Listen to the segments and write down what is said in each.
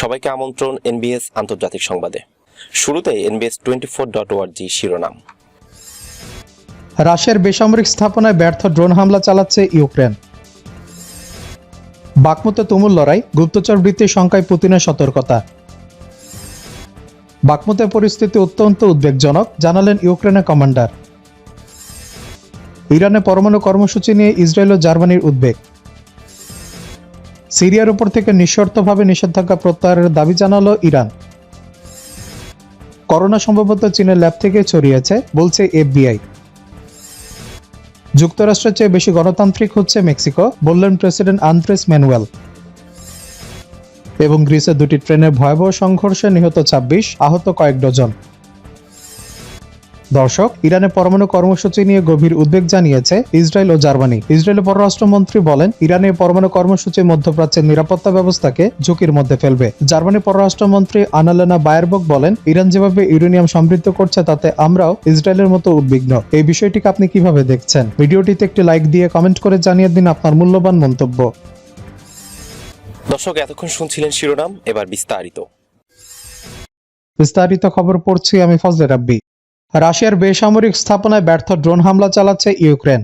সবাইকে আমন্ত্রণ এনবিএস আন্তর্জাতিক সংবাদে। শুরুতে এনবিএস টোয়েন্টি ফোর ডট ওয়ার্জি শিরোনাম। রাশিয়ার বেসামরিক স্থাপনায় ব্যর্থ ড্রোন হামলা চালাচ্ছে ইউক্রেন। বাকমুতে তুমুল লড়াই, গুপ্তচর বৃত্তির সংখ্যায় পুতিনের সতর্কতা। বাকমুতের পরিস্থিতি অত্যন্ত উদ্বেগজনক, জানালেন ইউক্রেনের কমান্ডার। ইরানে পরমাণু কর্মসূচি নিয়ে ইসরায়েল ও জার্মানির উদ্বেগ। সিরিয়ার উপর থেকে নিঃশর্তভাবে নিষেধাজ্ঞা প্রত্যাহারের দাবি জানালো ইরান। করোনা সম্ভবত চীনের ল্যাব থেকে ছড়িয়েছে, বলছে এফবিআই। যুক্তরাষ্ট্রের চেয়ে বেশি গণতান্ত্রিক হচ্ছে মেক্সিকো, বললেন প্রেসিডেন্ট আন্দ্রেস ম্যানুয়েল। এবং গ্রিসে দুটি ট্রেনের ভয়াবহ সংঘর্ষে নিহত ছাব্বিশ, আহত কয়েক ডজন। দর্শক ইরানের পরমাণু কর্মসূচি নিয়ে গভীর উদ্বেগ জানিয়েছে ইসরায়েল ও জার্মানি। ইসরায়েলের পররাষ্ট্রমন্ত্রী বলেন ইরানের পরমাণু কর্মসূচি মধ্যপ্রাচ্যের নিরাপত্তা ব্যবস্থাকে ঝুঁকির মধ্যে ফেলবে। জার্মানির পররাষ্ট্রমন্ত্রী আনালেনা বায়ারবক বলেন ইরান যেভাবে ইউরেনিয়াম সমৃদ্ধ করছে তাতে আমরাও ইসরায়েলের মতো উদ্বিগ্ন। এই বিষয়টিকে আপনি কীভাবে দেখছেন? ভিডিওটিতে একটি লাইক দিয়ে কমেন্ট করে জানিয়ে দিন আপনার মূল্যবান মন্তব্য। দর্শক এতক্ষণ শুনছিলেন শিরোনাম এবার বিস্তারিত। বিস্তারিত খবর পড়ছি আমি ফজলে রাব্বি। রাশিয়ার বেসামরিক স্থাপনায় ব্যর্থ ড্রোন হামলা চালাচ্ছে ইউক্রেন।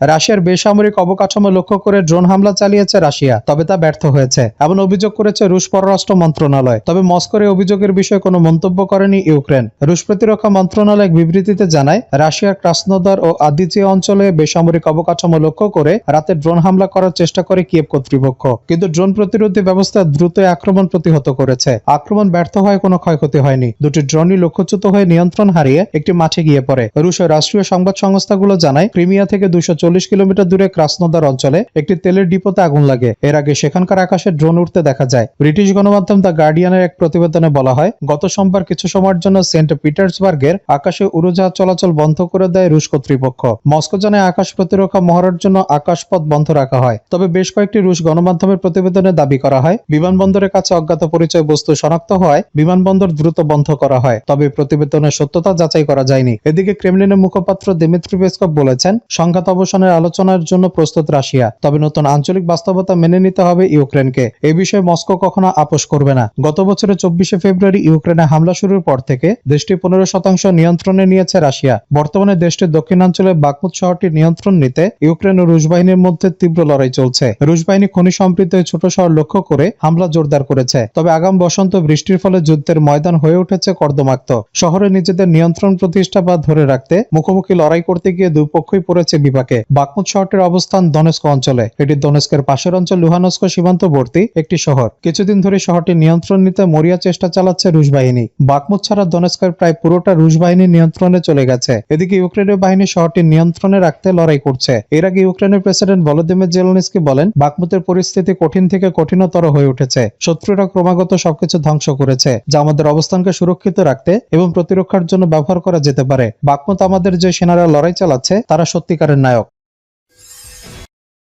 রাশিয়ার বেসামরিক অবকাঠামো লক্ষ্য করে ড্রোন হামলা চালিয়েছে রাশিয়া, তবে তা ব্যর্থ হয়েছে, এমন অভিযোগ করেছে রুশ পররাষ্ট্র মন্ত্রণালয়। তবে মস্কোর এই অভিযোগের বিষয়ে কোনো মন্তব্য করেনি ইউক্রেন। রুশ প্রতিরক্ষা মন্ত্রণালয় এক বিবৃতিতে জানায় রাশিয়ার ক্রাসনোদার ও আদিচিয়া অঞ্চলে বেসামরিক অবকাঠামো লক্ষ্য করে রাতে ড্রোন হামলা করার চেষ্টা করে কিয়েভ কর্তৃপক্ষ। কিন্তু ড্রোন প্রতিরোধী ব্যবস্থা দ্রুত আক্রমণ প্রতিহত করেছে। আক্রমণ ব্যর্থ হয় কোনো ক্ষয়ক্ষতি হয়নি। দুটি ড্রোনই লক্ষ্যচ্যুত হয়ে নিয়ন্ত্রণ হারিয়ে একটি মাঠে গিয়ে পড়ে। রুশের রাষ্ট্রীয় সংবাদ সংস্থাগুলো জানায়, ক্রিমিয়া থেকে দুশো চল্লিশ কিলোমিটার দূরে ক্রাসনোদার অঞ্চলে একটি তেলের ডিপোতে আগুন লাগে। এর আগে সেখানকার আকাশে ড্রোন উঠতে দেখা যায়। ব্রিটিশ গণমাধ্যম দ্য গার্ডিয়ানের এক প্রতিবেদনে বলা হয়, গত সোমবার কিছু সময়ের জন্য সেন্ট পিটার্সবার্গের আকাশে উড়োজাহাজ চলাচল বন্ধ করে দেয় রুশ কর্তৃপক্ষ। মস্কো জানায় আকাশ প্রতিরক্ষা মহড়ার জন্য আকাশপথ বন্ধ রাখা হয়। তবে বেশ কয়েকটি রুশ গণমাধ্যমের প্রতিবেদনে দাবি করা হয়, বিমানবন্দরের কাছে অজ্ঞাত পরিচয় বস্তু শনাক্ত হওয়ায় বিমানবন্দর দ্রুত বন্ধ করা হয়। তবে প্রতিবেদনের সত্যতা যাচাই করা যায়নি। এদিকে ক্রেমলিনের মুখপাত্র দিমিত্রি পেসকভ বলেছেন, সংঘাত অবসানের আলোচনার জন্য প্রস্তুত রাশিয়া। তবে নতুন আঞ্চলিক বাস্তবতা মেনে নিতে হবে ইউক্রেনকে। এ বিষয়ে মস্কো কখনো আপোষ করবে না। গত বছরের চব্বিশে ফেব্রুয়ারি ইউক্রেনে হামলা শুরুর পর থেকে দেশটি পনেরো শতাংশ নিয়ন্ত্রণে নিয়েছে রাশিয়া। বর্তমানে দেশটির দক্ষিণাঞ্চলে বাকমুত শহরটি নিয়ন্ত্রণ নিতে ইউক্রেন ও রুশ বাহিনীর মধ্যে তীব্র লড়াই চলছে। রুশ বাহিনী খনি এই ছোট শহর লক্ষ্য করে হামলা জোরদার করেছে। তবে আগাম বসন্ত বৃষ্টির ফলে যুদ্ধের ময়দান হয়ে উঠেছে কর্দমাক্ত। শহরে নিজেদের নিয়ন্ত্রণ প্রতিষ্ঠা বা ধরে রাখতে মুখোমুখি লড়াই করতে গিয়ে দুপক্ষই পড়েছে বিপাকে। বাকমুত শহরটির অবস্থান দনেস্ক অঞ্চলে। এটি দনেস্কের পাশের অঞ্চল লুহানস্ক সীমান্তবর্তী একটি শহর। কিছুদিন ধরে শহরটি নিয়ন্ত্রণ নিতে মরিয়া চেষ্টা চালাচ্ছে রুশ বাহিনী। বাকমুত ছাড়া দনেস্কের প্রায় পুরোটা রুশ বাহিনী নিয়ন্ত্রণে চলে গেছে। এদিকে ইউক্রেনের বাহিনী শহরটি নিয়ন্ত্রণে রাখতে লড়াই করছে। এর আগে ইউক্রেনের প্রেসিডেন্ট ভলোদিমির জেলনিস্কি বলেন বাকমুতের পরিস্থিতি কঠিন থেকে কঠিনতর হয়ে উঠেছে। শত্রুরা ক্রমাগত সবকিছু ধ্বংস করেছে, যা আমাদের অবস্থানকে সুরক্ষিত রাখতে এবং প্রতিরক্ষার জন্য ব্যবহার করা যেতে পারে। বাকমুত আমাদের যে সেনারা লড়াই চালাচ্ছে, তারা সত্যিকারের নায়ক।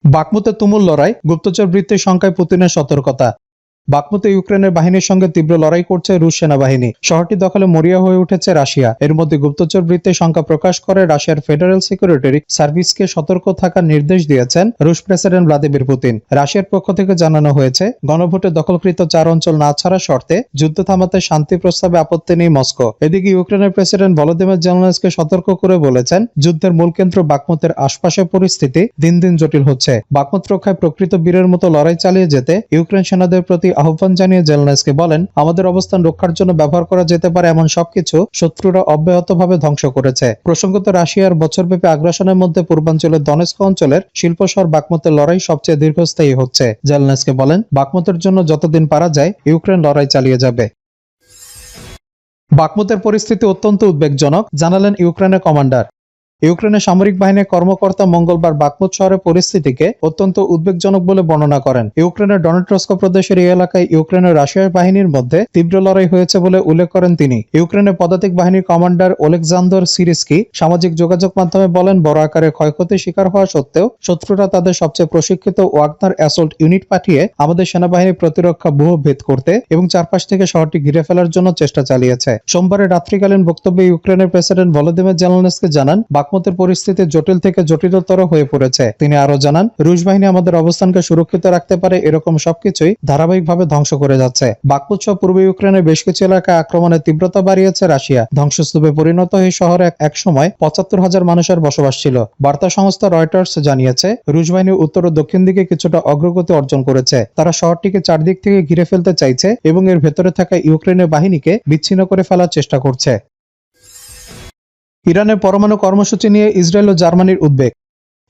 বাকমুতে তুমুল লড়াই গুপ্তচর বৃত্তির সংখ্যায় পুতিনের সতর্কতা। বাকমুতে ইউক্রেনের বাহিনীর সঙ্গে তীব্র লড়াই করছে রুশ সেনাবাহিনী। শহরটি দখলে মরিয়া হয়ে উঠেছে রাশিয়া। এর মধ্যে গুপ্তচর বৃত্তির সংখ্যা প্রকাশ করে রাশিয়ার ফেডারেল সিকিউরিটি সার্ভিসকে সতর্ক থাকার নির্দেশ দিয়েছেন রুশ প্রেসিডেন্ট ভ্লাদিমির পুতিন। রাশিয়ার পক্ষ থেকে জানানো হয়েছে, গণভোটে দখলকৃত চার অঞ্চল না ছাড়া শর্তে যুদ্ধ থামাতে শান্তি প্রস্তাবে আপত্তি নেই মস্কো। এদিকে ইউক্রেনের প্রেসিডেন্ট ভলোদিমির জেলনেসকে সতর্ক করে বলেছেন, যুদ্ধের মূল কেন্দ্র বাকমুতের আশপাশের পরিস্থিতি দিন দিন জটিল হচ্ছে। বাকমুত রক্ষায় প্রকৃত বীরের মতো লড়াই চালিয়ে যেতে ইউক্রেন সেনাদের প্রতি আহ্বান জানিয়ে জেলনেসকে বলেন, আমাদের অবস্থান রক্ষার জন্য ব্যবহার করা যেতে পারে এমন সবকিছু শত্রুরা অব্যাহতভাবে ধ্বংস করেছে। প্রসঙ্গত, রাশিয়ার বছরব্যাপী আগ্রাসনের মধ্যে পূর্বাঞ্চলের দনেস্ক অঞ্চলের শিল্প শহর বাকমতের লড়াই সবচেয়ে দীর্ঘস্থায়ী হচ্ছে। জেলনেসকে বলেন, বাকমতের জন্য যতদিন পারা যায়, ইউক্রেন লড়াই চালিয়ে যাবে। বাকমতের পরিস্থিতি অত্যন্ত উদ্বেগজনক, জানালেন ইউক্রেনের কমান্ডার। ইউক্রেনের সামরিক বাহিনীর কর্মকর্তা মঙ্গলবার বাকমুত শহরের পরিস্থিতিকে অত্যন্ত উদ্বেগজনক বলে বর্ণনা করেন। ইউক্রেনের ডনেটস্ক প্রদেশের এই এলাকায় ইউক্রেনের রাশিয়ার বাহিনীর মধ্যে তীব্র লড়াই হয়েছে বলে উল্লেখ করেন তিনি। ইউক্রেনের পদাতিক বাহিনীর কমান্ডার ওলেকজান্দর সিরিস্কি সামাজিক যোগাযোগ মাধ্যমে বলেন, বড় আকারে ক্ষয়ক্ষতির শিকার হওয়া সত্ত্বেও শত্রুরা তাদের সবচেয়ে প্রশিক্ষিত ওয়াগনার অ্যাসল্ট ইউনিট পাঠিয়ে আমাদের সেনাবাহিনীর প্রতিরক্ষা ব্যূহ ভেদ করতে এবং চারপাশ থেকে শহরটি ঘিরে ফেলার জন্য চেষ্টা চালিয়েছে। সোমবারের রাত্রিকালীন বক্তব্যে ইউক্রেনের প্রেসিডেন্ট ভলোদিমির জেলনেসকে জানান বাকমুত বাকমতের পরিস্থিতি জটিল থেকে জটিলতর হয়ে পড়েছে। তিনি আরও জানান, রুশ বাহিনী আমাদের অবস্থানকে সুরক্ষিত রাখতে পারে, এরকম সবকিছুই ধারাবাহিকভাবে ধ্বংস করে যাচ্ছে। বাকমুত পূর্ব ইউক্রেনের বেশ কিছু এলাকায় আক্রমণের তীব্রতা বাড়িয়েছে রাশিয়া। ধ্বংসস্তূপে পরিণত এই শহরে এক সময় পঁচাত্তর হাজার মানুষের বসবাস ছিল। বার্তা সংস্থা রয়টার্স জানিয়েছে, রুশ বাহিনী উত্তর ও দক্ষিণ দিকে কিছুটা অগ্রগতি অর্জন করেছে। তারা শহরটিকে চারদিক থেকে ঘিরে ফেলতে চাইছে এবং এর ভেতরে থাকা ইউক্রেনের বাহিনীকে বিচ্ছিন্ন করে ফেলার চেষ্টা করছে। ইরানের পরমাণু কর্মসূচি নিয়ে ইসরায়েল ও জার্মানির উদ্বেগ।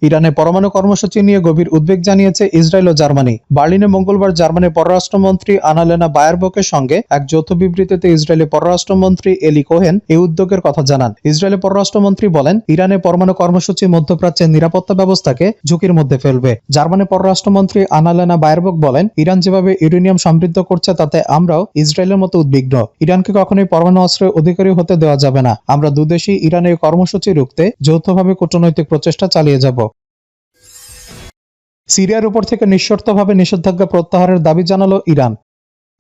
ইরানের পরমাণু কর্মসূচি নিয়ে গভীর উদ্বেগ জানিয়েছে ইসরায়েল ও জার্মানি। বার্লিনে মঙ্গলবার জার্মানির পররাষ্ট্রমন্ত্রী আনালেনা বায়ারবকের সঙ্গে এক যৌথ বিবৃতিতে ইসরায়েলের পররাষ্ট্রমন্ত্রী এলি কোহেন এই উদ্যোগের কথা জানান। ইসরায়েলের পররাষ্ট্রমন্ত্রী বলেন ইরানের পরমাণু কর্মসূচি মধ্যপ্রাচ্যের নিরাপত্তা ব্যবস্থাকে ঝুঁকির মধ্যে ফেলবে। জার্মানির পররাষ্ট্রমন্ত্রী আনালেনা বায়ারবক বলেন, ইরান যেভাবে ইউরেনিয়াম সমৃদ্ধ করছে তাতে আমরাও ইসরায়েলের মতো উদ্বিগ্ন। ইরানকে কখনোই পরমাণু অস্ত্রের অধিকারী হতে দেওয়া যাবে না। আমরা দুদেশই ইরানের কর্মসূচি রুখতে যৌথভাবে কূটনৈতিক প্রচেষ্টা চালিয়ে যাব। সিরিয়ার উপর থেকে নিঃশর্তভাবে নিষেধাজ্ঞা প্রত্যাহারের দাবি জানালো ইরান।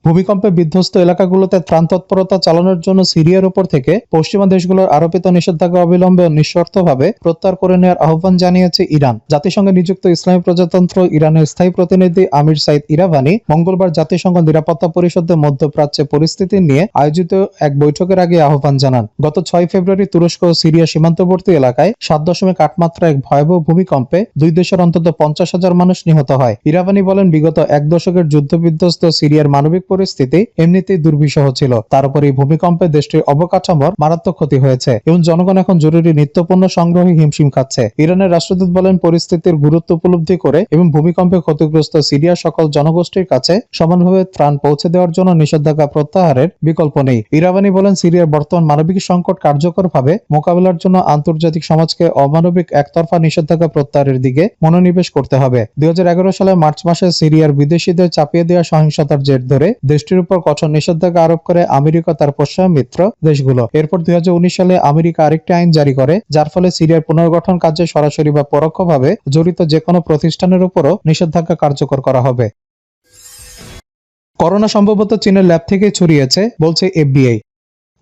ভূমিকম্পে বিধ্বস্ত এলাকাগুলোতে ত্রাণ তৎপরতা চালানোর জন্য সিরিয়ার উপর থেকে পশ্চিমা দেশগুলোর আরোপিত নিষেধাজ্ঞা অবিলম্বে নিঃশর্তভাবে প্রত্যাহার করে নেওয়ার আহ্বান জানিয়েছে ইরান। জাতিসংঘে নিযুক্ত ইসলামী প্রজাতন্ত্র ইরানের স্থায়ী প্রতিনিধি আমির সাইদ ইরাভানি মঙ্গলবার জাতিসংঘ নিরাপত্তা পরিষদে মধ্যপ্রাচ্যে পরিস্থিতি নিয়ে আয়োজিত এক বৈঠকের আগে আহ্বান জানান। গত ছয় ফেব্রুয়ারি তুরস্ক ও সিরিয়া সীমান্তবর্তী এলাকায় সাত দশমিক আট মাত্রা এক ভয়াবহ ভূমিকম্পে দুই দেশের অন্তত পঞ্চাশ হাজার মানুষ নিহত হয়। ইরাভানি বলেন, বিগত এক দশকের যুদ্ধবিধ্বস্ত সিরিয়ার মানবিক পরিস্থিতি এমনিতেই দুর্বিষহ ছিল। তার উপর এই ভূমিকম্পে দেশটির অবকাঠামোর মারাত্মক ক্ষতি হয়েছে। এবং জনগণ এখন জরুরি নিত্যপণ্য সংগ্রহে হিমশিম খাচ্ছে। ইরানের রাষ্ট্রদূত বলেন, পরিস্থিতির গুরুত্ব উপলব্ধি করে এবং ভূমিকম্পে ক্ষতিগ্রস্ত সিরিয়ার সকল জনগোষ্ঠীর কাছে সমানভাবে ত্রাণ পৌঁছে দেওয়ার জন্য নিষেধাজ্ঞা প্রত্যাহারের বিকল্প নেই। ইরাবানি বলেন, সিরিয়ার বর্তমান মানবিক সংকট কার্যকরভাবে মোকাবেলার জন্য আন্তর্জাতিক সমাজকে অমানবিক একতরফা নিষেধাজ্ঞা প্রত্যাহারের দিকে মনোনিবেশ করতে হবে। দুই সালে মার্চ মাসে সিরিয়ার বিদেশিদের চাপিয়ে দেওয়া সহিংসতার জের ধরে দেশটির উপর কঠোর নিষেধাজ্ঞা আরোপ করে আমেরিকা, তার পশ্চিম মিত্র দেশগুলো। এরপর দুই হাজার উনিশ সালে আমেরিকা আরেকটি আইন জারি করে, যার ফলে সিরিয়ার পুনর্গঠন কাজে সরাসরি বা পরোক্ষভাবে জড়িত যে কোনো প্রতিষ্ঠানের উপরও নিষেধাজ্ঞা কার্যকর করা হবে। করোনা সম্ভবত চীনের ল্যাব থেকে ছড়িয়েছে, বলছে এফবিআই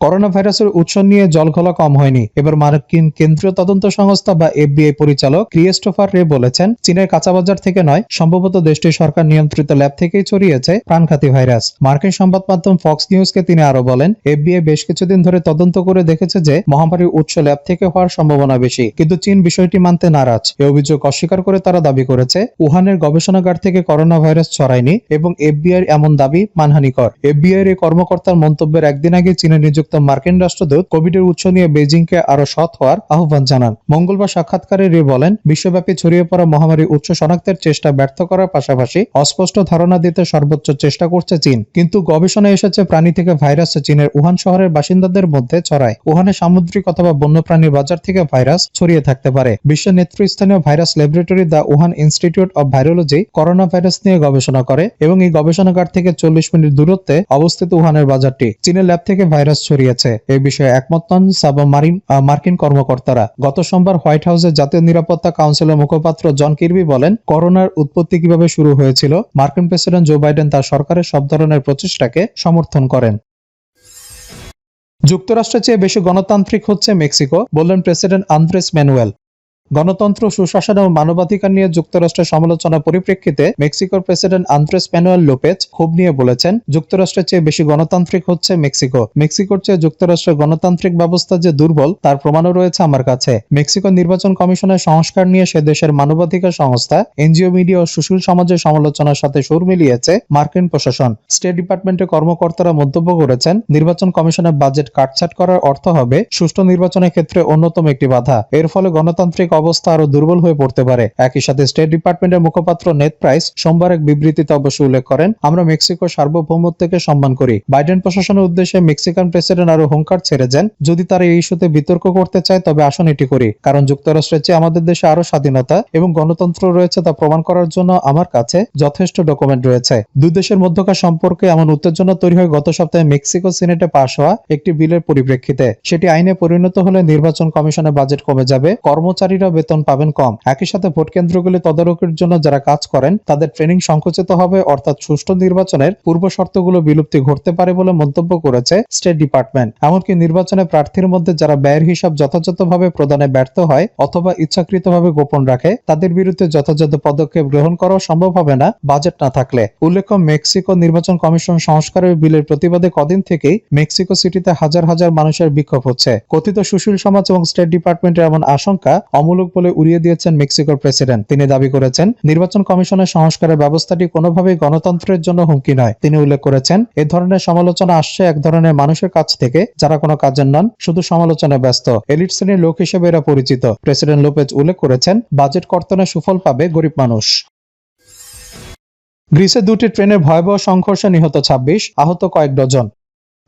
করোনা ভাইরাসের উৎস নিয়ে জলঘোলা কম হয়নি। এবার মার্কিন কেন্দ্রীয় তদন্ত সংস্থা বা এফবিআই পরিচালক ক্রিয়েস্টোফার রে বলেছেন, চীনের কাঁচাবাজার থেকে নয়, সম্ভবত দেশটির সরকার নিয়ন্ত্রিত ল্যাব থেকেই ছড়িয়েছে প্রাণঘাতী ভাইরাস। মার্কিন সংবাদ মাধ্যম ফক্স নিউজকে তিনি আরও বলেন, এফবিআই বেশ কিছুদিন ধরে তদন্ত করে দেখেছে যে মহামারীর উৎস ল্যাব থেকে হওয়ার সম্ভাবনা বেশি। কিন্তু চীন বিষয়টি মানতে নারাজ। এ অভিযোগ অস্বীকার করে তারা দাবি করেছে, উহানের গবেষণাগার থেকে করোনা ভাইরাস ছড়ায়নি এবং এফবিআই এমন দাবি মানহানিকর। এফবিআই এর কর্মকর্তার মন্তব্যের একদিন আগে চীনে নিযুক্ত মার্কিন রাষ্ট্রদূত কোভিডের উৎস নিয়ে বেজিংকে আরও সৎ হওয়ার আহ্বান জানান। মঙ্গলবার সাক্ষাৎকারে রে বলেন, বিশ্বব্যাপী ছড়িয়ে পড়া মহামারীর উৎস শনাক্তের চেষ্টা ব্যর্থ করার পাশাপাশি অস্পষ্ট ধারণা দিতে সর্বোচ্চ চেষ্টা করছে চীন। কিন্তু গবেষণায় এসেছে, প্রাণী থেকে ভাইরাস চীনের উহান শহরের বাসিন্দাদের মধ্যে ছড়ায়। উহানে সামুদ্রিক অথবা বন্যপ্রাণীর বাজার থেকে ভাইরাস ছড়িয়ে থাকতে পারে। বিশ্বের নেতৃস্থানীয় virus laboratory the Wuhan institute of virology corona virus নিয়ে গবেষণা করে এবং এই গবেষণাগার থেকে চল্লিশ মিনিট দূরত্বে অবস্থিত উহানের বাজারটি। চীনের ল্যাব থেকে ভাইরাস ছড়িয়েছে এ বিষয়ে একমত নন সাবমারিন মার্কিন কর্মকর্তারা। গত সোমবার হোয়াইট হাউসের জাতীয় নিরাপত্তা কাউন্সিলের মুখপাত্র জন কির্বি বলেন, করোনার উৎপত্তি কীভাবে শুরু হয়েছিল, মার্কিন প্রেসিডেন্ট জো বাইডেন তার সরকারের সব ধরনের প্রচেষ্টাকে সমর্থন করেন। যুক্তরাষ্ট্রের চেয়ে বেশি গণতান্ত্রিক হচ্ছে মেক্সিকো, বললেন প্রেসিডেন্ট আন্দ্রেস ম্যানুয়েল। গণতন্ত্র, সুশাসন ও মানবাধিকার নিয়ে যুক্তরাষ্ট্রের সমালোচনার পরিপ্রেক্ষিতে মেক্সিকোর প্রেসিডেন্ট আন্দ্রেস ম্যানুয়েল লোপেজ ক্ষোভ নিয়ে বলেছেন, যুক্তরাষ্ট্রের চেয়ে বেশি গণতান্ত্রিক হচ্ছে মেক্সিকো। মেক্সিকোর চেয়ে যুক্তরাষ্ট্রের গণতান্ত্রিক ব্যবস্থা যে দুর্বল, তার প্রমাণও রয়েছে আমার কাছে। মেক্সিকো নির্বাচন কমিশনের সংস্কার নিয়ে সে দেশের মানবাধিকার সংস্থা, এনজিও মিডিয়া ও সুশীল সমাজের সমালোচনার সাথে সুর মিলিয়েছে মার্কিন প্রশাসন। স্টেট ডিপার্টমেন্টের কর্মকর্তারা মন্তব্য করেছেন, নির্বাচন কমিশনের বাজেট কাটছাট করার অর্থ হবে সুষ্ঠু নির্বাচনের ক্ষেত্রে অন্যতম একটি বাধা। এর ফলে গণতান্ত্রিক অবস্থা আরও দুর্বল হয়ে পড়তে পারে। একই সাথে স্টেট ডিপার্টমেন্টের মুখপাত্র নেট প্রাইস সোমবার এক বিবৃতিতে অবশ্য উল্লেখ করেন, আমরা মেক্সিকোর সার্বভৌমত্বকে সম্মান করি। বাইডেন প্রশাসনের উদ্দেশ্যে মেক্সিকান প্রেসিডেন্ট আরও হুঙ্কার ছেড়ে যান যদি তারা এই ইস্যুতে বিতর্ক করতে চায়, তবে আসুন এটি করি। কারণ যুক্তরাষ্ট্রের চেয়ে আমাদের দেশে আরও স্বাধীনতা এবং গণতন্ত্র রয়েছে তা প্রমাণ করার জন্য আমার কাছে যথেষ্ট ডকুমেন্ট রয়েছে। দুই দেশের মধ্যকার সম্পর্কে এমন উত্তেজনা তৈরি হয় গত সপ্তাহে মেক্সিকো সিনেটে পাশ হওয়া একটি বিলের পরিপ্রেক্ষিতে। সেটি আইনে পরিণত হলে নির্বাচন কমিশনের বাজেট কমে যাবে। কর্মচারীরা বেতন পাবেন কম। একই সাথে ভোট কেন্দ্রগুলি তদারকির জন্য যারা কাজ করেন, তাদের ট্রেনিং সংকুচিত হবে, অর্থাৎ সুষ্ঠু নির্বাচনের পূর্ব শর্তগুলো বিলুপ্তি ঘটতে পারে বলে মন্তব্য করেছে স্টেট ডিপার্টমেন্ট এমনকি নির্বাচনে প্রার্থীর মধ্যে যারা ব্যয়ের হিসাব যথাযথভাবে প্রদানে ব্যর্থ হয় অথবা ইচ্ছাকৃতভাবে গোপন রাখে, তাদের বিরুদ্ধে যথাযথ পদক্ষেপ গ্রহণ করা সম্ভব হবে না বাজেট না থাকলে। উল্লেখ্য, মেক্সিকো নির্বাচন কমিশন সংস্কারের বিলের প্রতিবাদে কদিন থেকেই মেক্সিকো সিটিতে হাজার হাজার মানুষের বিক্ষোভ হচ্ছে। কথিত সুশীল সমাজ এবং স্টেট ডিপার্টমেন্টের এমন আশঙ্কা অমূলক বলে উড়িয়ে দিয়েছেন মেক্সিকোর প্রেসিডেন্ট। তিনি দাবি করেছেন, নির্বাচন কমিশনের সংস্কারের ব্যবস্থাটি কোনোভাবেই গণতন্ত্রের জন্য হুমকি নয়। তিনি উল্লেখ করেছেন, এ ধরনের সমালোচনা আসছে এক ধরনের মানুষের কাছ থেকে যারা কোনো কাজের নন, শুধু সমালোচনায় ব্যস্ত। এলিট শ্রেণির লোক হিসেবে এরা পরিচিত। প্রেসিডেন্ট লোপেজ উল্লেখ করেছেন, বাজেট কর্তনের সুফল পাবে গরিব মানুষ। গ্রিসে দুটি ট্রেনের ভয়াবহ সংঘর্ষে নিহত ছাব্বিশ, আহত কয়েক ডজন।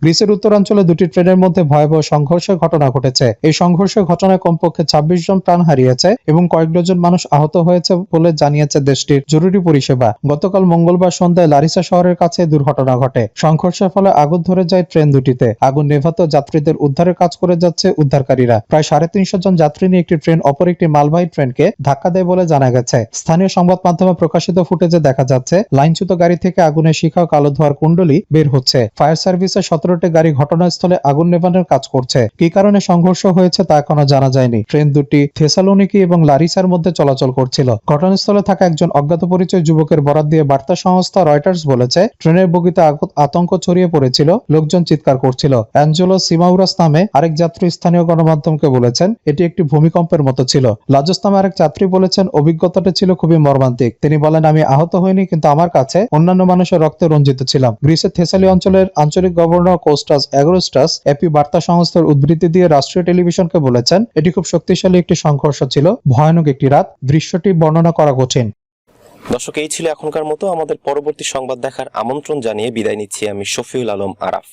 গ্রিসের উত্তরাঞ্চলে দুটি ট্রেনের মধ্যে ভয়াবহ সংঘর্ষের ঘটনা ঘটেছে। এই সংঘর্ষের ঘটনায় কমপক্ষে ছাব্বিশ জন প্রাণ হারিয়েছে এবং কয়েক ডজন মানুষ আহত হয়েছে বলে জানিয়েছে দেশটির জরুরি পরিষেবা। গতকাল মঙ্গলবার সন্ধ্যায় লারিসা শহরের কাছে দুর্ঘটনা ঘটে। সংঘর্ষের ফলে আগুন ধরে যায় ট্রেন দুটিতে। আগুন নেভাতে যাত্রীদের উদ্ধারের কাজ করে যাচ্ছে উদ্ধারকারীরা। প্রায় সাড়ে তিনশো জন যাত্রী নিয়ে একটি ট্রেন অপর একটি মালবাহী ট্রেনকে ধাক্কা দেয় বলে জানা গেছে। স্থানীয় সংবাদ মাধ্যমে প্রকাশিত ফুটেজে দেখা যাচ্ছে, লাইনচ্যুত গাড়ি থেকে আগুনের শিখা কালো ধোয়ার কুণ্ডলি বের হচ্ছে। ফায়ার সার্ভিসের সতেরোটি গাড়ি ঘটনাস্থলে আগুন নেভানোর কাজ করছে। কি কারণে সংঘর্ষ হয়েছে তা এখনও জানা যায়নি। ট্রেন দুটি থেসালোনিকি এবং লারিসার মধ্যে চলাচল করছিল। ঘটনাস্থলে থাকা একজন অজ্ঞাত পরিচয় যুবকের বরাত দিয়ে বার্তা সংস্থা রয়টার্স বলেছে, ট্রেনের বগিতে আতঙ্ক ছড়িয়ে পড়েছিল, লোকজন চিৎকার করছিল। অ্যাঞ্জেলো সিমাউরাস নামে আরেক যাত্রী স্থানীয় গণমাধ্যমকে বলেছেন, এটি একটি ভূমিকম্পের মতো ছিল। লাজস নামে আরেক যাত্রী বলেছেন, অভিজ্ঞতাটা ছিল খুবই মর্মান্তিক। তিনি বলেন, আমি আহত হইনি, কিন্তু আমার কাছে অন্যান্য মানুষের রক্তে রঞ্জিত ছিলাম। গ্রিসের থেসালি অঞ্চলের আঞ্চলিক গভর্নর কোস্টাস অ্যাগ্রোস্টাস এপি বার্তা সংস্থার উদ্ধৃতি দিয়ে রাষ্ট্রীয় টেলিভিশনকে বলেছেন, এটি খুব শক্তিশালী একটি সংঘর্ষ ছিল, ভয়ানক একটি রাত, দৃশ্যটি বর্ণনা করা কঠিন। দর্শক, এই ছিল এখনকার মতো। আমাদের পরবর্তী সংবাদ দেখার আমন্ত্রণ জানিয়ে বিদায় নিচ্ছি আমি শফিউল আলম আরাফ।